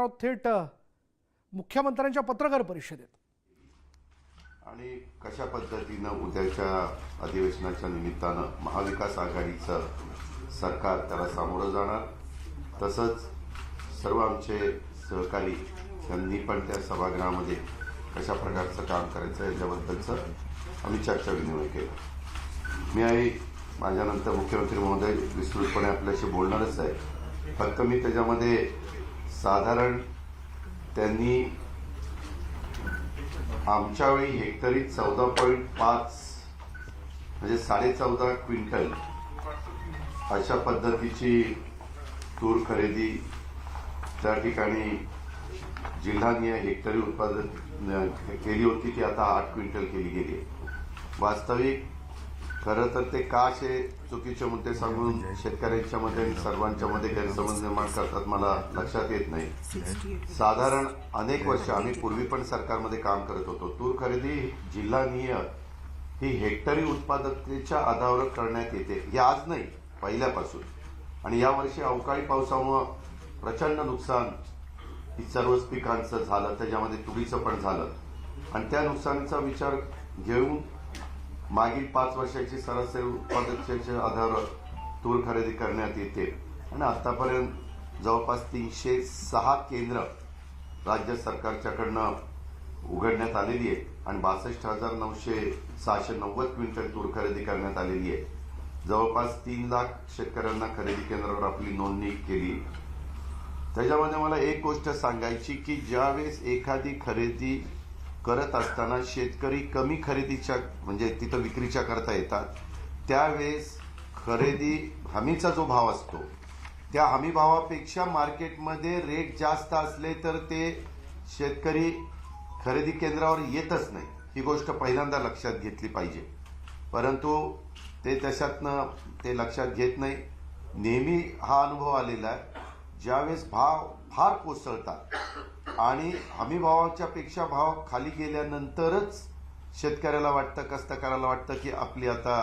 आहोत थेट मुख्यमंत्र्यांच्या पत्रकार परिषदेत. आणि कशा पद्धतीनं उद्याच्या अधिवेशनाच्या निमित्तानं महाविकास आघाडीचं सरकार त्याला सामोरं जाणार? तसंच सर्व आमचे सहकारी यांनी पण त्या सभागृहामध्ये कशा प्रकारचं काम करायचं याच्याबद्दलचं आम्ही चर्चा विनिमय केला. मी आहे माझ्यानंतर मुख्यमंत्री महोदय विस्तृतपणे आपल्याशी बोलणारच आहे. फक्त मी त्याच्यामध्ये साधारण त्यांनी आमच्या वेळी हेक्टरी चौदा पॉईंट पाच म्हणजे साडे चौदा क्विंटल अशा पद्धतीची तूर खरेदी त्या ठिकाणी जिल्हानिय हेक्टरी उत्पादन केली होती ती आता आठ क्विंटल केली गेली वास्तविक खरं तर ते का असे चुकीचे मुद्दे सांगून शेतकऱ्यांच्या मध्ये आणि सर्वांच्या मध्ये गैरसमज निर्माण करतात मला लक्षात येत नाही. साधारण अनेक वर्ष आम्ही पूर्वी पण सरकारमध्ये काम करत होतो. तूर खरेदी जिल्हानिय ही हेक्टरी उत्पादकतेच्या आधारावर करण्यात येते. हे आज नाही पहिल्यापासून. आणि यावर्षी अवकाळी पावसामुळं प्रचंड नुकसान ही सर्वच पिकांचं झालं. त्याच्यामध्ये तुरीचं पण झालं. आणि त्या नुकसानीचा विचार घेऊन मागील पाच वर्षाची सरासरी उत्पादकतेच्या आधारावर तूर खरेदी करण्यात येते. आणि आतापर्यंत जवळपास तीनशे सहा केंद्र राज्य सरकारच्याकडनं उघडण्यात आलेली आहे आणि बासष्ट हजार नऊशे सहाशे नव्वद क्विंटल तूर खरेदी करण्यात आलेली आहे. जवळपास तीन लाख शेतकऱ्यांना खरेदी केंद्रावर आपली नोंदणी केली. त्याच्यामध्ये मला एक गोष्ट सांगायची की ज्यावेळेस एखादी खरेदी करत असताना शेतकरी कमी खरेदीच्या म्हणजे तिथं विक्रीच्या करता येतात. त्यावेळेस खरेदी हमीचा जो भाव असतो त्या हमी भावापेक्षा मार्केटमध्ये रेट जास्त असले तर ते शेतकरी खरेदी केंद्रावर येतच नाही. ही गोष्ट पहिल्यांदा लक्षात घेतली पाहिजे. परंतु ते त्याच्यातनं ते लक्षात घेत नाही. नेहमी हा अनुभव आलेला आहे. ज्यावेळेस भाव फार कोसळतात आणि हमी भावाच्या पेक्षा भाव खाली गेल्यानंतरच शेतकऱ्याला वाटतं कष्टकऱ्याला वाटतं की आपली आता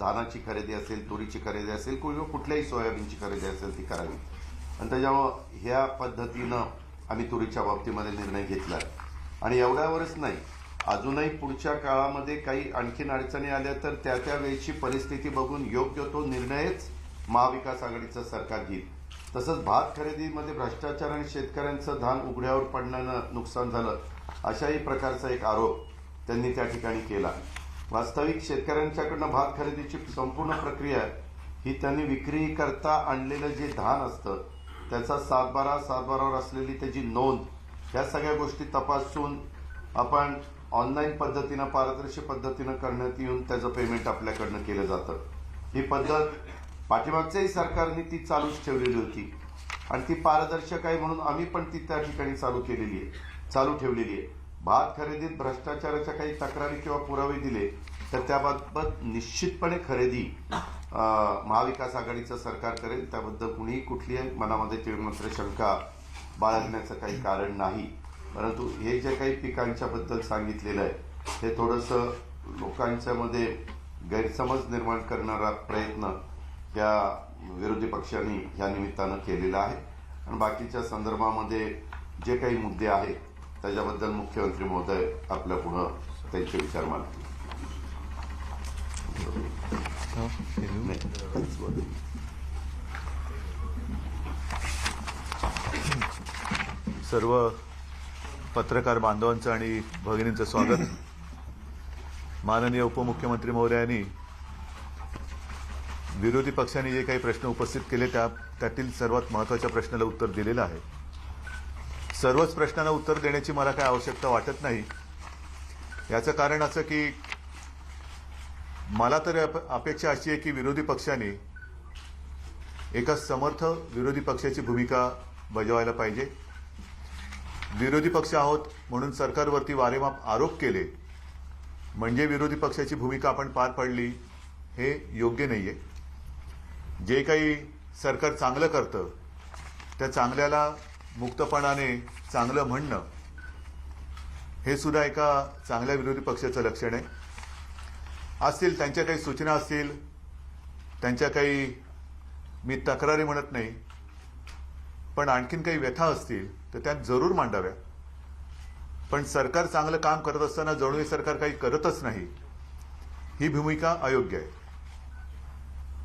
धानाची खरेदी असेल तुरीची खरेदी असेल किंवा कुठल्याही सोयाबीनची खरेदी असेल ती करावी. आणि त्याच्यामुळं ह्या पद्धतीनं आम्ही तुरीच्या बाबतीमध्ये निर्णय घेतला आणि एवढ्यावरच नाही अजूनही पुढच्या काळामध्ये काही आणखीन अडचणी आल्या तर त्या त्या वेळची परिस्थिती बघून योग्य तो निर्णयच महाविकास आघाडीचं सरकार घेईल. तसंच भात खरेदीमध्ये भ्रष्टाचार आणि शेतकऱ्यांचं धान उघड्यावर पडण्यानं नुकसान झालं अशाही प्रकारचा एक आरोप त्यांनी त्या ठिकाणी केला. वास्तविक शेतकऱ्यांच्याकडनं भात खरेदीची संपूर्ण प्रक्रिया ही त्यांनी विक्री करता आणलेलं जे धान असतं त्याचा सातबारा सातबारावर असलेली त्याची नोंद ह्या सगळ्या गोष्टी तपासून आपण ऑनलाईन पद्धतीनं पारदर्शी पद्धतीनं करण्यात येऊन त्याचं पेमेंट आपल्याकडनं केलं जातं. ही पद्धत पाठीमागच्याही सरकारने ती चालूच ठेवलेली होती. आणि ती पारदर्शक आहे म्हणून आम्ही पण ती त्या ठिकाणी चालू केलेली आहे. चालू ठेवलेली आहे. भात खरेदीत भ्रष्टाचाराच्या काही तक्रारी किंवा पुरावे दिले तर त्याबाबत निश्चितपणे खरेदी महाविकास आघाडीचं सरकार करेल. त्याबद्दल कुणीही कुठलीही मनामध्ये ते मात्र शंका बाळगण्याचं काही कारण नाही. परंतु हे जे काही पिकांच्याबद्दल सांगितलेलं आहे हे थोडंसं लोकांच्यामध्ये गैरसमज निर्माण करणारा प्रयत्न त्या विरोधी पक्षांनी या निमित्तानं केलेला आहे. आणि बाकीच्या संदर्भामध्ये जे काही मुद्दे आहेत त्याच्याबद्दल मुख्यमंत्री महोदय आपल्या पुढं त्यांचे विचार मांडतील. सर्व पत्रकार बांधवांचं आणि भगिनींचं स्वागत. माननीय उपमुख्यमंत्री महोदयांनी विरोधी पक्षांनी जे काही प्रश्न उपस्थित केले त्या त्यातील सर्वात महत्त्वाच्या प्रश्नाला उत्तर दिलेलं आहे. सर्वच प्रश्नांना उत्तर देण्याची मला काय आवश्यकता वाटत नाही. याचं कारण असं की मला तर अप- अपेक्षा अशी आहे की विरोधी पक्षाने एका समर्थ विरोधी पक्षाची भूमिका बजावायला पाहिजे. विरोधी पक्ष आहोत म्हणून सरकारवरती वारेमाप आरोप केले म्हणजे विरोधी पक्षाची भूमिका आपण पार पाडली हे योग्य नाही आहे जे काही सरकार चांगलं करतं त्या चांगल्याला मुक्तपणाने चांगलं म्हणणं हे सुद्धा एका चांगल्या विरोधी पक्षाचं लक्षण आहे. असतील त्यांच्या काही सूचना असतील त्यांच्या काही मी तक्रारी म्हणत नाही पण आणखीन काही व्यथा असतील तर त्या जरूर मांडाव्या. पण सरकार चांगलं काम करत असताना जणू हे सरकार काही करतच नाही ही भूमिका अयोग्य आहे.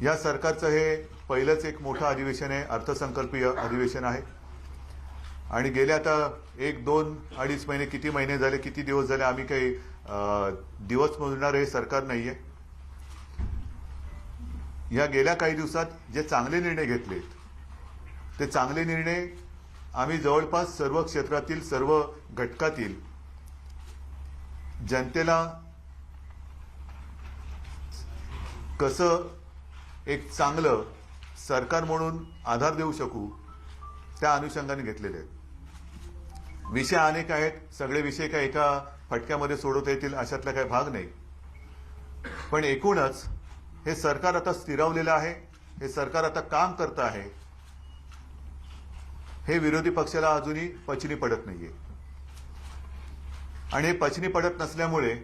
या सरकारचं हे पहिलंच एक मोठं अधिवेशन आहे अर्थसंकल्पीय अधिवेशन आहे. आणि गेले आता एक दोन अडीच महिने किती महिने झाले किती दिवस झाले आम्ही काही दिवस मोजणार हे सरकार नाही आहे या गेल्या काही दिवसात जे चांगले निर्णय घेतलेत ते चांगले निर्णय आम्ही जवळपास सर्व क्षेत्रातील सर्व घटकातील जनतेला कसं एक चांगलं सरकार म्हणून आधार देऊ शकू त्या अनुषंगाने घेतलेले आहेत. विषय अनेक आहेत सगळे विषय काय एका फटक्यामध्ये सोडवता येतील अशातला काही भाग नाही. पण एकूणच हे सरकार आता स्थिरावलेलं आहे हे सरकार आता काम करत आहे हे विरोधी पक्षाला अजूनही पचनी पडत नाहीये. आणि हे पचनी पडत नसल्यामुळे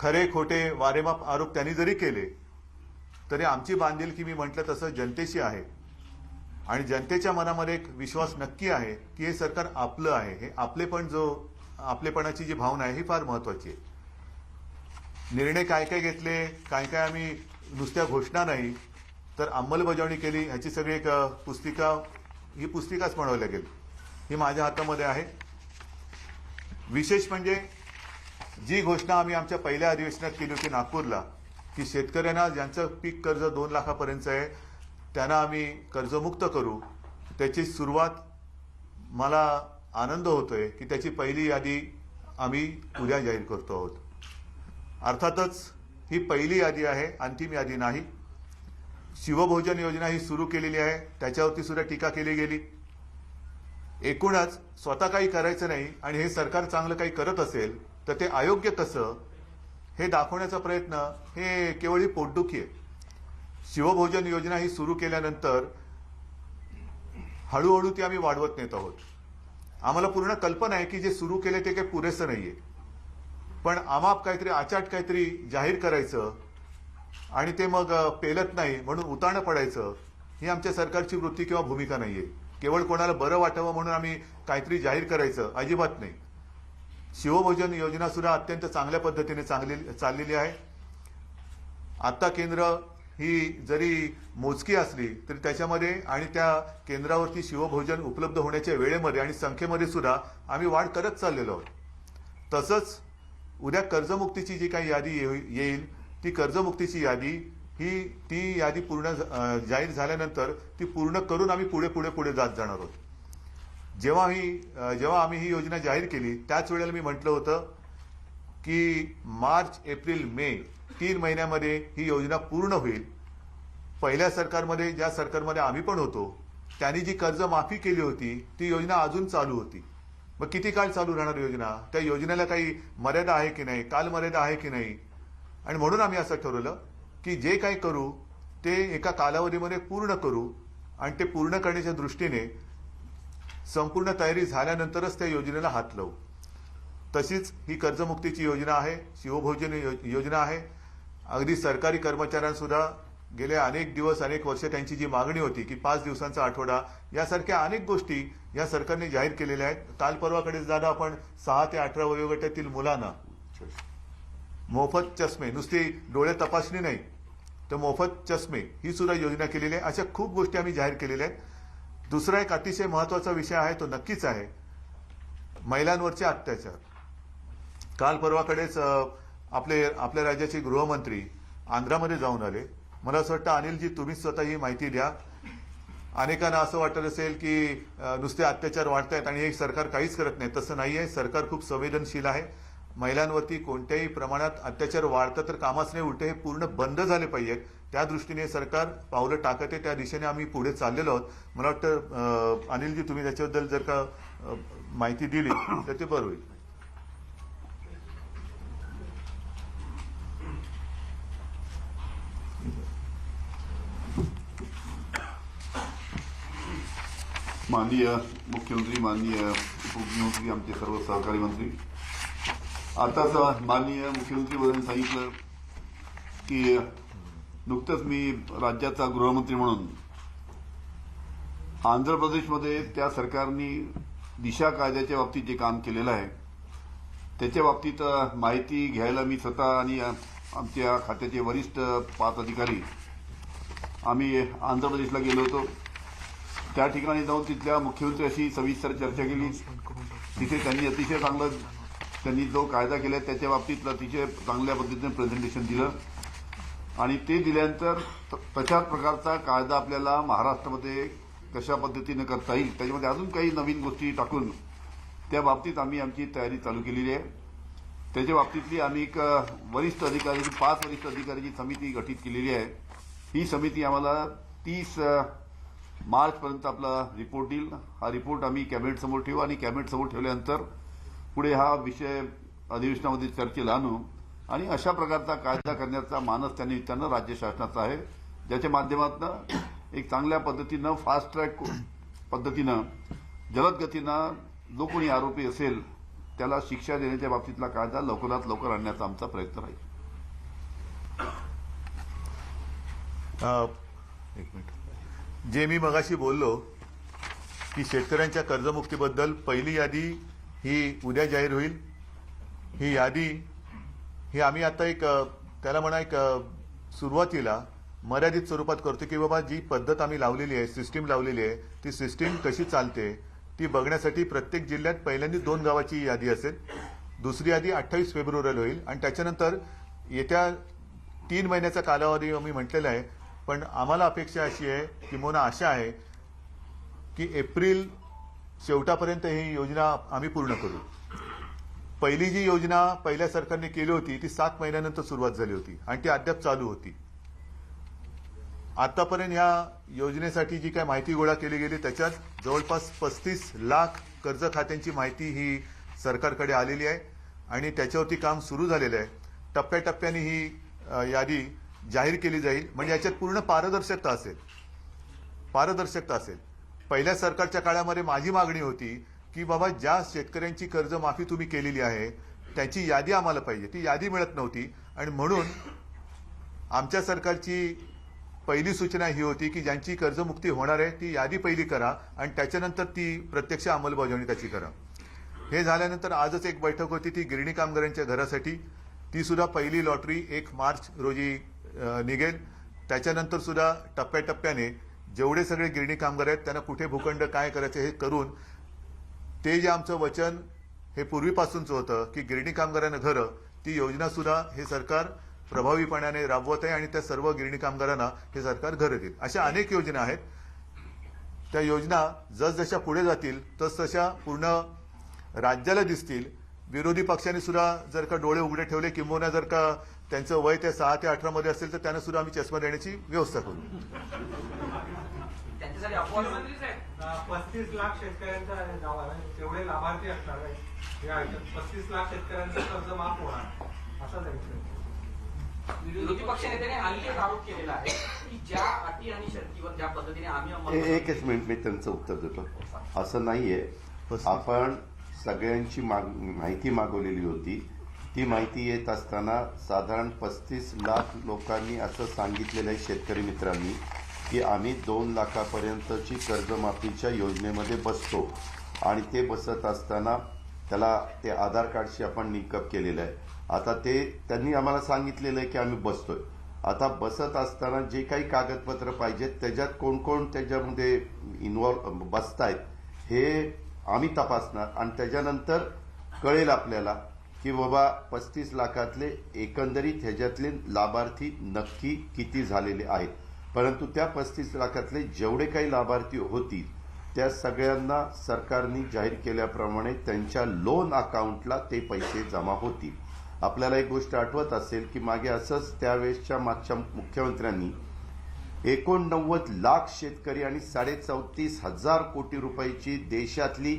खरे खोटे वारेमाप आरोप त्यांनी जरी केले तरी आमची बांधिलकी मी म्हटलं तसं जनतेशी आहे. आणि जनतेच्या मनामध्ये एक विश्वास नक्की आहे की हे सरकार आपलं आहे. हे आपलेपण जो आपलेपणाची जी भावना आहे ही फार महत्वाची आहे. निर्णय काय काय घेतले काय काय आम्ही नुसत्या घोषणा नाही तर अंमलबजावणी केली ह्याची सगळी एक पुस्तिका ही पुस्तिकाच म्हणावी लागेल ही माझ्या हातामध्ये आहे. विशेष म्हणजे जी घोषणा आम्ही आमच्या पहिल्या अधिवेशनात केली होती नागपूरला की शेतकऱ्यांना ज्यांचं पीक कर्ज दोन लाखापर्यंत आहे त्यांना आम्ही कर्जमुक्त करू. त्याची सुरुवात मला आनंद होतोय की त्याची पहिली यादी आम्ही उद्या जाहीर करतो आहोत. अर्थातच ही पहिली यादी आहे अंतिम यादी नाही. शिवभोजन योजना ही सुरू केलेली आहे त्याच्यावरती सुद्धा टीका केली गेली. एकूणच स्वतः काही करायचं नाही आणि हे सरकार चांगलं काही करत असेल तर ते अयोग्य कसं हे दाखवण्याचा प्रयत्न हे केवळ ही पोटदुखी आहे. शिवभोजन योजना ही सुरू केल्यानंतर हळूहळू ती आम्ही वाढवत नेत आहोत. आम्हाला पूर्ण कल्पना आहे की जे सुरू केले ते काही पुरेसं नाहीये. पण आमाप काहीतरी आचाट काहीतरी जाहीर करायचं आणि ते मग पेलत नाही म्हणून उताणं पडायचं ही आमच्या सरकारची वृत्ती किंवा भूमिका नाहीये. केवळ कोणाला बरं वाटावं म्हणून आम्ही काहीतरी जाहीर करायचं अजिबात नाही. शिवभोजन योजना सुद्धा अत्यंत चांगल्या पद्धतीने चांगली चाललेली आहे. आता केंद्र ही जरी मोजकी असली तरी त्याच्यामध्ये आणि त्या केंद्रावरती शिवभोजन उपलब्ध होण्याच्या वेळेमध्ये आणि संख्येमध्ये सुद्धा आम्ही वाढ करत चाललेलो आहोत. तसंच उद्या कर्जमुक्तीची जी काही यादी येई- येईल ती कर्जमुक्तीची यादी ही ती यादी पूर्ण जाहीर झाल्यानंतर ती पूर्ण करून आम्ही पुढे पुढे पुढे जात जाणार आहोत. जेव्हा ही जेव्हा आम्ही ही योजना जाहीर केली त्याच वेळेला मी म्हटलं होतं की मार्च एप्रिल मे तीन महिन्यामध्ये ही योजना पूर्ण होईल. पहिल्या सरकारमध्ये ज्या सरकारमध्ये आम्ही पण होतो त्यांनी जी कर्ज माफी केली होती ती योजना अजून चालू होती. मग किती काळ चालू राहणार योजना? त्या योजनेला काही मर्यादा आहे की नाही? कालमर्यादा आहे की नाही? आणि म्हणून आम्ही असं ठरवलं की जे काही करू ते एका कालावधीमध्ये पूर्ण करू आणि ते पूर्ण करण्याच्या दृष्टीने संपूर्ण तयारी झाल्यानंतरच त्या योजनेला हात लावू. तशीच ही कर्जमुक्तीची योजना आहे शिवभोजन यो- योजना आहे. अगदी सरकारी कर्मचाऱ्यांसुद्धा गेले अनेक दिवस अनेक वर्ष त्यांची जी मागणी होती की पाच दिवसांचा आठवडा यासारख्या अनेक गोष्टी या सरकारने जाहीर केलेल्या आहेत. काल परवाकडे जाणं आपण सहा ते अठरा वयोगटातील मुलांना मोफत चष्मे नुसती डोळे तपासणी नाही तर मोफत चष्मे ही सुद्धा योजना केलेली आहे. अशा खूप गोष्टी आम्ही जाहीर केलेल्या आहेत. दुसरा एक अतिशय महत्त्वाचा विषय आहे तो नक्कीच आहे. महिलांवरचे अत्याचार. काल परवाकडेच आपले आपल्या राज्याचे गृहमंत्री आंध्रामध्ये जाऊन आले. मला असं वाटतं अनिलजी तुम्ही स्वतः ही माहिती द्या. अनेकांना असं वाटत असेल की नुसते अत्याचार वाढत आहेत आणि हे सरकार काहीच करत नाही. तसं नाहीये सरकार खूप संवेदनशील आहे. महिलांवरती कोणत्याही प्रमाणात अत्याचार वाढतं तर कामाच नाही उलटे हे पूर्ण बंद झाले पाहिजेत. त्या दृष्टीने सरकार पावलं टाकत आहे त्या दिशेने आम्ही पुढे चाललेलो आहोत. मला वाटतं अनिलजी तुम्ही त्याच्याबद्दल जर का माहिती दिली तर ते बरं होईल. माननीय मुख्यमंत्री माननीय उपमुख्यमंत्री आमचे सर्व सहकारी मंत्री. आताच माननीय मुख्यमंत्री वरून सांगितलं की नुकतंच मी राज्याचा गृहमंत्री म्हणून आंध्र प्रदेशमध्ये त्या सरकारने दिशा कायद्याच्या बाबतीत जे काम केलेलं आहे त्याच्या बाबतीत माहिती घ्यायला मी स्वतः आणि आमच्या खात्याचे वरिष्ठ पाच अधिकारी आम्ही आंध्र प्रदेशला गेलो होतो. त्या ठिकाणी जाऊन तिथल्या मुख्यमंत्र्याशी सविस्तर चर्चा केली. तिथे त्यांनी अतिशय चांगलं त्यांनी जो कायदा केला त्याच्या बाबतीत अतिशय चांगल्या पद्धतीने प्रेझेंटेशन दिलं. आणि ते दिल्यानंतर त- तशाच प्रकारचा कायदा आपल्याला महाराष्ट्रामध्ये कशा पद्धतीनं करता येईल त्याच्यामध्ये अजून काही नवीन गोष्टी टाकून त्या बाबतीत आम्ही आमची तयारी चालू केलेली आहे. त्याच्या बाबतीतली आम्ही एक वरिष्ठ अधिकाऱ्याची पाच वरिष्ठ अधिकाऱ्याची समिती गठीत केलेली आहे. ही समिती आम्हाला तीस मार्चपर्यंत आपला रिपोर्ट देईल हा रिपोर्ट आम्ही कॅबिनेटसमोर ठेवू आणि कॅबिनेटसमोर ठेवल्यानंतर पुढे हा विषय अधिवेशनामध्ये चर्चेला आणू. आणि अशा प्रकारचा कायदा करण्याचा मानस त्या निमित्तानं राज्य शासनाचा आहे. ज्याच्या माध्यमातून एक चांगल्या पद्धतीनं फास्ट ट्रॅक पद्धतीनं जलद गतीनं जो कोणी आरोपी असेल त्याला शिक्षा देण्याच्या बाबतीतला कायदा लवकरात लवकर आणण्याचा आमचा प्रयत्न राहील. एक मिनिट. जे मी मगाशी बोललो की शेतकऱ्यांच्या कर्जमुक्तीबद्दल पहिली यादी ही उद्या जाहीर होईल. ही यादी ही आम्ही आता एक त्याला म्हणा एक सुरुवातीला मर्यादित स्वरूपात करतो की बाबा जी पद्धत आम्ही लावलेली आहे सिस्टीम लावलेली आहे ती सिस्टीम कशी चालते ती बघण्यासाठी प्रत्येक जिल्ह्यात पहिल्यांदा दोन गावाची यादी असेल. दुसरी यादी अठ्ठावीस फेब्रुवारीला होईल आणि त्याच्यानंतर येत्या तीन महिन्याचा कालावधी आम्ही म्हटलेला आहे. पण आम्हाला अपेक्षा अशी आहे किंवा आशा आहे की एप्रिल शेवटापर्यंत ही योजना आम्ही पूर्ण करू. पहिली जी योजना पहिल्या सरकारने केली होती ती सात महिन्यानंतर सुरुवात झाली होती आणि ती अद्याप चालू होती. आतापर्यंत या योजनेसाठी जी काय माहिती गोळा केली गेली त्याच्यात जवळपास पस्तीस लाख कर्ज खात्यांची माहिती ही सरकारकडे आलेली आहे आणि त्याच्यावरती काम सुरू झालेलं आहे. टप्प्याटप्प्याने ही यादी जाहीर केली जाईल. म्हणजे याच्यात पूर्ण पारदर्शकता असेल. पारदर्शकता असेल. पहिल्या सरकारच्या काळामध्ये माझी मागणी होती की बाबा ज्या शेतकऱ्यांची कर्जमाफी तुम्ही केलेली आहे त्याची यादी आम्हाला पाहिजे. ती यादी मिळत नव्हती. आणि म्हणून आमच्या सरकारची पहिली सूचना ही होती की ज्यांची कर्जमुक्ती होणार आहे ती यादी पहिली करा आणि त्याच्यानंतर ती प्रत्यक्ष अंमलबजावणी त्याची करा. हे झाल्यानंतर आजच एक बैठक होती ती गिरणी कामगारांच्या घरासाठी. ती सुद्धा पहिली लॉटरी एक मार्च रोजी निघेल. त्याच्यानंतर सुद्धा टप्प्याटप्प्याने जेवढे सगळे गिरणी कामगार आहेत त्यांना कुठे भूखंड काय करायचे हे करून ते जे आमचं वचन हे पूर्वीपासूनच होतं की गिरणी कामगारांना घरं ती योजना सुद्धा हे सरकार प्रभावीपणाने राबवत आहे आणि त्या सर्व गिरणी कामगारांना हे सरकार घरं देईल. अशा अनेक योजना आहेत. त्या योजना जसजशा पुढे जातील तसतशा पूर्ण राज्याला दिसतील. विरोधी पक्षांनी सुद्धा जर का डोळे उघडे ठेवले किंबहुना जर का त्यांचं वय ते सहा ते अठरा मध्ये असेल तर त्यांना सुद्धा आम्ही चष्मा देण्याची व्यवस्था करू. पस्तीस लाख शेतकऱ्यांचा नाव आहे. तेवढे लाभार्थी असणार आहे. या पस्तीस लाख शेतकऱ्यांचं कर्ज माफ होणार. असं जायचं विरोधी पक्ष नेत्याने आणखी एक आरोप केलेला आहे की ज्या अटी आणि शर्तीवर ज्या पद्धतीने आम्ही एकच मिनिट मी त्यांचं उत्तर देतो. असं नाहीये. आपण सगळ्यांची माग- माहिती मागवलेली होती. ती माहिती येत असताना साधारण पस्तीस लाख लोकांनी असं सांगितलेलं आहे शेतकरी मित्रांनी. की आम्ही दोन लाखापर्यंतची कर्जमाफीच्या योजनेमध्ये बसतो. आणि ते बसत असताना त्याला ते आधार कार्डशी आपण लिंकअप केलेलं आहे. आता ते त्यांनी आम्हाला सांगितलेलं आहे की आम्ही बसतोय. आता बसत असताना जे काही कागदपत्र पाहिजेत त्याच्यात कोण कोण त्याच्यामध्ये इन्व्हॉल्व बसतायत हे आम्ही तपासणार. आणि त्याच्यानंतर कळेल आपल्याला की बाबा पस्तीस लाखातले एकंदरीत ह्याच्यातले लाभार्थी नक्की किती झालेले आहेत. परंतु त्या पस्तीस लाखातले जेवढे काही लाभार्थी होतील त्या सगळ्यांना सरकारने जाहीर केल्याप्रमाणे त्यांच्या लोन अकाउंटला ते पैसे जमा होतील. आपल्याला एक गोष्ट आठवत असेल की मागे असंच त्यावेळेसच्या मागच्या मुख्यमंत्र्यांनी एकोणनव्वद लाख शेतकरी आणि साडे चौतीस हजार कोटी रुपयाची देशातली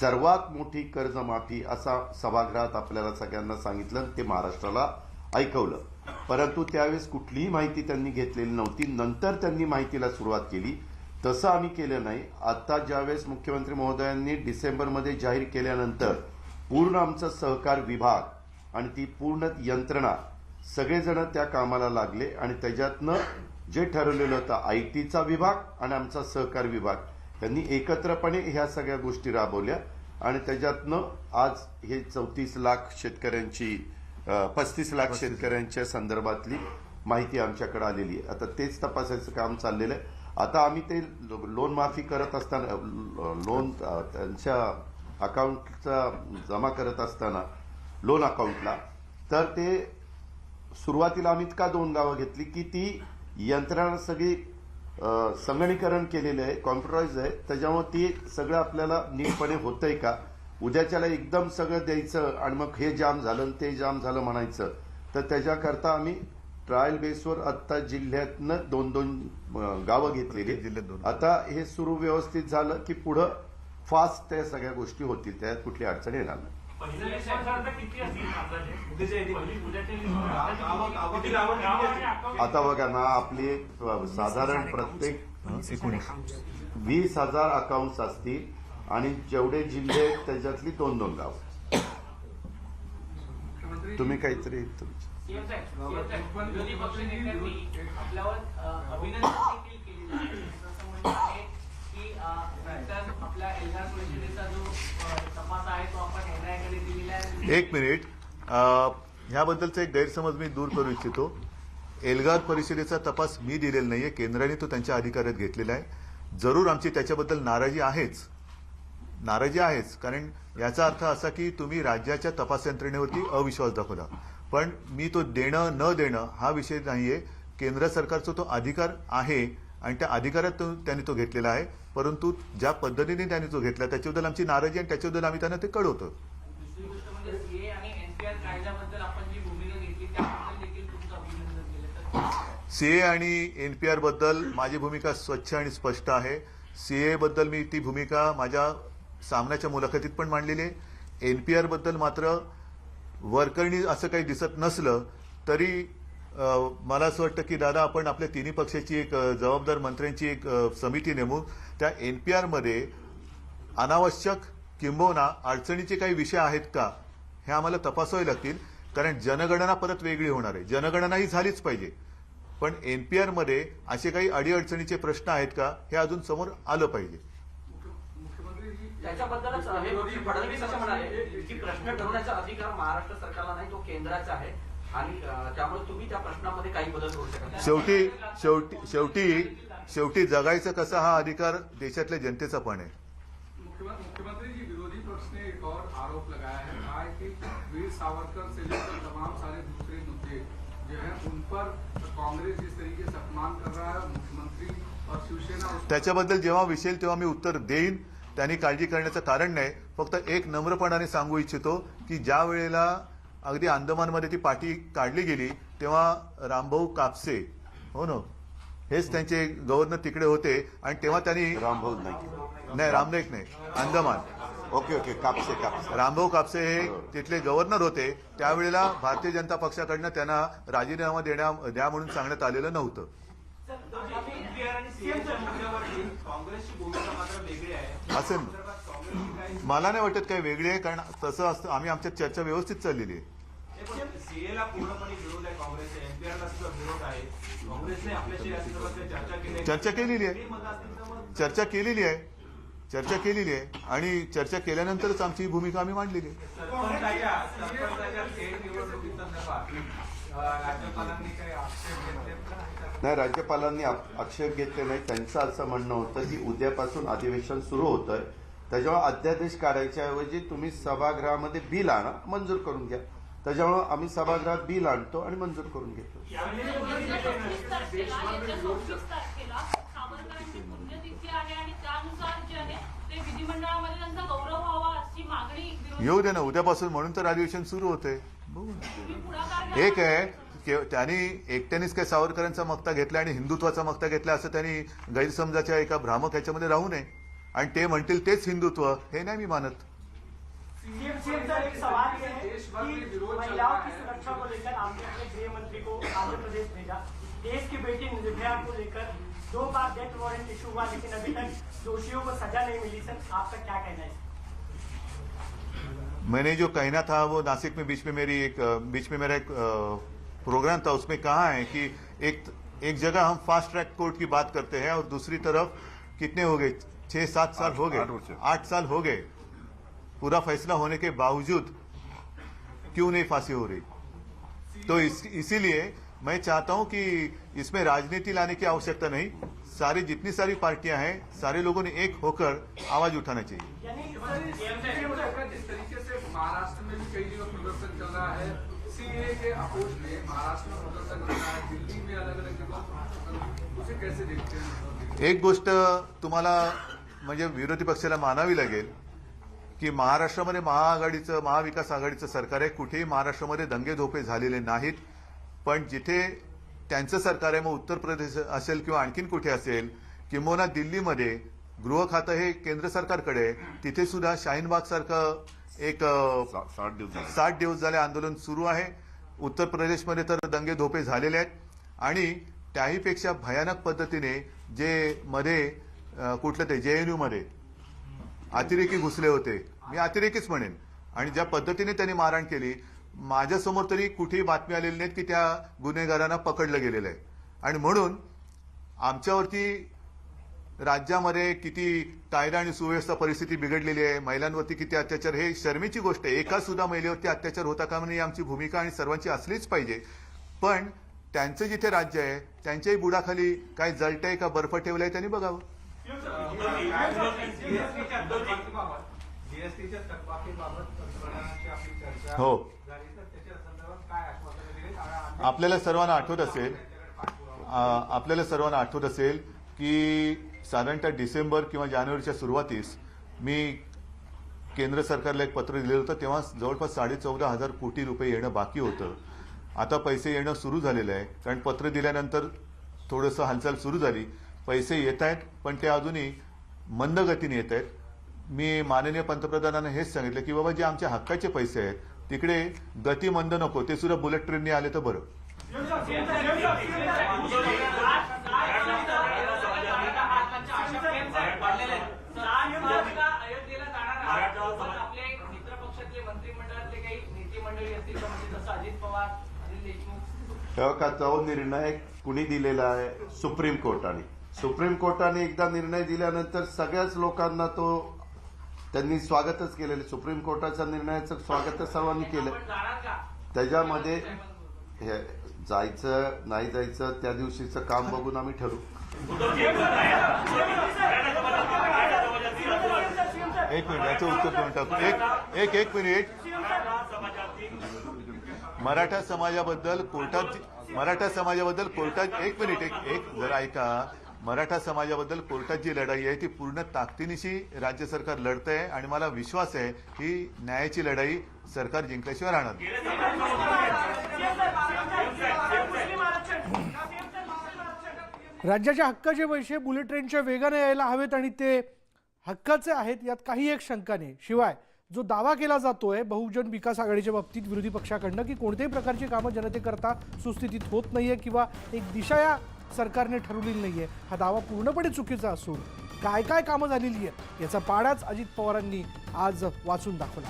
सर्वात मोठी कर्जमाफी असा सभागृहात आपल्याला सगळ्यांना सांगितलं आणि ते महाराष्ट्राला ऐकवलं. परंतु त्यावेळेस कुठलीही माहिती त्यांनी घेतलेली नव्हती. नंतर त्यांनी माहितीला सुरुवात केली. तसं आम्ही केलं नाही. आता ज्यावेळेस मुख्यमंत्री महोदयांनी डिसेंबरमध्ये जाहीर केल्यानंतर पूर्ण आमचा सहकार विभाग आणि ती पूर्ण यंत्रणा सगळेजण त्या कामाला लागले आणि त्याच्यातनं जे ठरवलेलं होतं आय टीचा विभाग आणि आमचा सहकार विभाग त्यांनी एकत्रपणे ह्या सगळ्या गोष्टी राबवल्या आणि त्याच्यातनं आज हे चौतीस लाख शेतकऱ्यांची पस्तीस लाख शेतकऱ्यांच्या संदर्भातली माहिती आमच्याकडे आलेली आहे. आता तेच तपासायचं काम चाललेलं आहे. आता आम्ही ते लोन माफी करत असताना लोन त्यांच्या अकाउंटचा जमा करत असताना लोन अकाउंटला तर ते सुरुवातीला आम्ही का दोन गावं घेतली की ती यंत्रणा सगळी संगणीकरण केलेली आहे कॉम्प्युटराईज आहे. त्याच्यामुळे ती सगळं आपल्याला नीटपणे होतंय का? उद्याच्याला एकदम सगळं द्यायचं आणि मग हे जाम झालं आणि ते जाम झालं म्हणायचं. तर त्याच्याकरता आम्ही ट्रायल बेसवर आत्ता जिल्ह्यातनं दोन दोन गावं घेतलेली जिल्ह्यात. आता हे सुरू व्यवस्थित झालं की पुढं फास्ट त्या सगळ्या गोष्टी होतील त्यात कुठली अडचण येणार नाही? आता बघा ना आपली साधारण प्रत्येक वीस हजार अकाउंट्स असतील. आणि जेवढे जिल्हे त्याच्यातली दोन दोन गाव. तुम्ही काहीतरी एक मिनिट. ह्याबद्दलचा एक गैरसमज मी दूर करू इच्छितो. एल्गार परिषदेचा तपास मी दिलेला नाहीये. केंद्राने तो त्यांच्या अधिकारात घेतलेला आहे. जरूर आमची त्याच्याबद्दल नाराजी आहेच. नाराजी आहेच. कारण याचा अर्थ असा की तुम्ही राज्याच्या तपास यंत्रणेवरती अविश्वास दाखवला पण मी तो देणं न देणं हा विषय नाहीये. केंद्र सरकारचा तो अधिकार आहे आणि त्या अधिकारात तो त्यांनी तो घेतलेला आहे. परंतु ज्या पद्धतीने त्यांनी तो घेतला त्याच्याबद्दल आमची नाराजी आणि त्याच्याबद्दल आम्ही त्यांना ते कळवतो. गोष्ट म्हणजे सीए आणि एनपीआर कायद्याबद्दल आपण जी भूमिका घेतली त्याबद्दल देखील तुमचं अभिनंदन केलं. तर सीए आणि एनपीआरबद्दल माझी भूमिका स्वच्छ आणि स्पष्ट आहे. सीए बद्दल मी ती भूमिका माझ्या सामन्याच्या मुलाखतीत पण मांडलेली आहे. पी आरबद्दल मात्र वरकरणी असं काही दिसत नसलं तरी मला असं वाटतं की दादा आपण आपल्या तिन्ही पक्षाची एक जबाबदार मंत्र्यांची एक समिती नेमू. त्या एन पी आरमध्ये अनावश्यक किंबहुना अडचणीचे काही विषय आहेत का हे आम्हाला तपासावे लागतील. कारण जनगणना परत वेगळी होणार आहे. जनगणना ही झालीच पाहिजे. पण एन पी आरमध्ये असे काही अडीअडचणीचे प्रश्न आहेत का हे अजून समोर आलं पाहिजे. त्याच्याबद्दलच हे फडणवीस असं म्हणाले. की प्रश्न ठरवण्याचा अधिकार महाराष्ट्र सरकारला नाही तो केंद्राचा आहे. आणि त्यामुळे तुम्ही त्या प्रश्नामध्ये काही बदल करू शकत. शेवटी शेवटी शेवटी शेवटी जगायचं कसा हा अधिकार देशातल्या जनतेचा पण आहे. मुख्यमंत्री मुख्यमंत्री जी विरोधी पक्ष ने एक और आरोप लगाया है. कहा है कि वीर सावरकर से लेकर तमाम सारे दूसरे मुद्दे जो है उन पर कांग्रेस जिस तरीके से अपमान कर रहा है मुख्यमंत्री और शिवसेना त्याच्याबद्दल जेव्हा विषेल तेव्हा मी उत्तर देईन. त्यांनी काळजी करण्याचं कारण नाही. फक्त एक नम्रपणाने सांगू इच्छितो की ज्या वेळेला अगदी अंदमानमध्ये ती पाठी काढली गेली तेव्हा रामभाऊ कापसे हो ना? हेच त्यांचे गव्हर्नर तिकडे होते आणि तेव्हा त्यांनी रामभाऊ नाही नाही रामनाईक नाही Andaman. Okay okay Kapse Kapse. Rambhau Kapse हे. तिथले गव्हर्नर होते. त्यावेळेला भारतीय जनता पक्षाकडनं त्यांना राजीनामा देण्या द्या म्हणून सांगण्यात आलेलं नव्हतं NPR आणि CM च्या मुद्द्यावरती काँग्रेसची भूमिका मात्र वेगळी आहे असेल मला नाही वाटत काही वेगळी आहे कारण तसं असतं आम्ही आमच्यात चर्चा व्यवस्थित चाललेली आहे. चर्चा केलेली आहे. चर्चा केलेली आहे. चर्चा केलेली आहे. आणि चर्चा केल्यानंतरच आमची ही भूमिका आम्ही मांडलेली आहे सरपंचाच्या सरपंचाच्या थेट निवडणुकीसंदर्भात अं, राज्यपालांनी काही आक्षेप घेतले नाही राज्यपालांनी आक्षेप घेतले नाही. त्यांचं असं म्हणणं होतं की उद्यापासून अधिवेशन सुरू होतंय. त्याच्यामुळे अध्यादेश काढायच्या ऐवजी तुम्ही सभागृहामध्ये बिल आणा मंजूर करून घ्या. त्याच्यामुळे आम्ही सभागृहात बिल आणतो आणि मंजूर करून घेतो. येऊ दे ना उद्यापासून म्हणून तर अधिवेशन सुरू होते. एक आहे की त्यांनी एकट्यानेच काय सावरकरांचा मक्ता घेतला आणि हिंदुत्वाचा मक्ता घेतला असं त्यांनी गैरसमजाच्या एका भ्रामक ह्याच्यामध्ये राहू नये. आणि ते म्हणतील तेच हिंदुत्व हे नाही मी मानत. देश कि बेटी निर्भया को लेकर दो बार डेथ वारंट इशू हुआ लेकिन अभी तक दोषियों को सजा नहीं मिली सर. आपका क्या कहना है? मैंने जो कहना था वो नासिक में बीच में मेरी एक बीच में मेरा एक प्रोग्राम था उसमें कहा है कि एक एक जगह हम फास्ट ट्रैक कोर्ट की बात करते हैं और दूसरी तरफ़ कितने हो गए? छह सात साल हो गए। आठ साल हो गए। पूरा फैसला होने के बावजूद क्यों नहीं फांसी हो रही? तो इस, इसीलिए मैं चाहता हूँ कि इसमें राजनीति लाने की आवश्यकता नहीं। सारी जितनी सारी पार्टियाँ हैं सारे लोगों ने एक होकर आवाज़ उठाना चाहिए। के अपोज में महाराष्ट्र में प्रदर्शन है दिल्ली में अलग अलग जगह उसे कैसे देखते हैं? एक गोष्ट तुम्हाला म्हणजे विरोधी पक्षाला मानावी लागेल की महाराष्ट्रामध्ये महाआघाडीचं महाविकास आघाडीचं सरकार आहे. कुठेही महाराष्ट्रामध्ये दंगेधोपे झालेले नाहीत. पण जिथे त्यांचं सरकार आहे मग उत्तर प्रदेश असेल किंवा आणखीन कुठे असेल किंबहुना दिल्लीमध्ये गृह खातं हे केंद्र सरकारकडे आहे. तिथे सुद्धा शाहीनबाग सारखं एक साठ दिवस झाले आंदोलन सुरू आहे. उत्तर प्रदेशमध्ये तर दंगे धोपे झालेले आहेत. आणि त्याहीपेक्षा भयानक पद्धतीने जे मध्ये कुठलं ते जे एनमध्ये अतिरेकी घुसले होते. मी अतिरेकीच म्हणेन. आणि ज्या पद्धतीने त्यांनी मारहाण केली माझ्यासमोर तरी कुठेही बातमी आलेली नाहीत की त्या गुन्हेगारांना पकडलं गेलेलं आहे. आणि म्हणून आमच्यावरती राज्यामध्ये किती कायदा आणि सुव्यवस्था परिस्थिती बिघडलेली आहे महिलांवरती किती अत्याचार हे शर्मेची गोष्ट आहे. एका सुद्धा महिलेवरती अत्याचार होता कामा नये ही आमची भूमिका आणि सर्वांची असलीच पाहिजे. पण त्यांचं जिथे राज्य आहे त्यांच्याही बुडाखाली काय जळतंय का बर्फ ठेवलंय त्यांनी बघावं. हो. आपल्याला सर्वांना आठवत असेल आपल्याला सर्वांना आठवत असेल की साधारणतः डिसेंबर किंवा जानेवारीच्या सुरुवातीस मी केंद्र सरकारला एक पत्र दिलेलं होतं तेव्हा जवळपास साडे चौदा हजार कोटी रुपये येणं बाकी होतं आता पैसे येणं सुरू झालेलं आहे कारण पत्र दिल्यानंतर थोडंसं हालचाल सुरू झाली पैसे येत आहेत पण ते अजूनही मंद गतीने येत आहेत मी माननीय पंतप्रधानांना हेच सांगितलं की बाबा जे आमच्या हक्काचे पैसे आहेत तिकडे गती मंद नको ते सुद्धा बुलेट ट्रेनने आले तर बरं अयोध्येला जाणार आहात. पण आपले मित्र पक्षातले मंत्रिमंडळातले काही नेते मंडळी असतील का म्हणजे जसं अजित पवार अनिल देशमुख का हो निर्णय कुणी दिलेला आहे? सुप्रीम कोर्टाने. सुप्रीम कोर्टाने एकदा निर्णय दिल्यानंतर सगळ्याच लोकांना तो त्यांनी स्वागतच केलेलं सुप्रीम कोर्टाच्या निर्णयाचं स्वागत सर्वांनी केलं. त्याच्यामध्ये हे जायचं नाही जायचं त्या दिवशीचं काम बघून आम्ही ठरू. एक मिनिट याचं उत्तर देऊन टाकू. एक एक मिनिट. मराठा समाजाबद्दल कोर्टात मराठा समाजाबद्दल कोर्टात एक मिनिट एक एक जरा ऐका. मराठा समाजाबद्दल कोर्टात जी लढाई आहे ती पूर्ण ताकदीनिशी राज्य सरकार लढत आहे आणि मला विश्वास आहे की न्यायाची लढाई सरकार जिंकल्याशिवाय राहणार राज्याच्या हक्काचे पैसे बुलेट ट्रेनच्या वेगाने यायला हवेत आणि ते हक्काचे आहेत यात काही एक शंका नाही. शिवाय जो दावा केला जातोय बहुजन विकास आघाडीच्या बाबतीत विरोधी पक्षाकडनं की कोणत्याही प्रकारची कामं जनतेकरता सुस्थितीत होत नाही आहे किंवा एक दिशा या सरकारने ठरवलेली नाही आहे हा दावा पूर्णपणे चुकीचा असून काय काय कामं झालेली आहेत याचा पाडाच अजित पवारांनी आज वाचून दाखवला.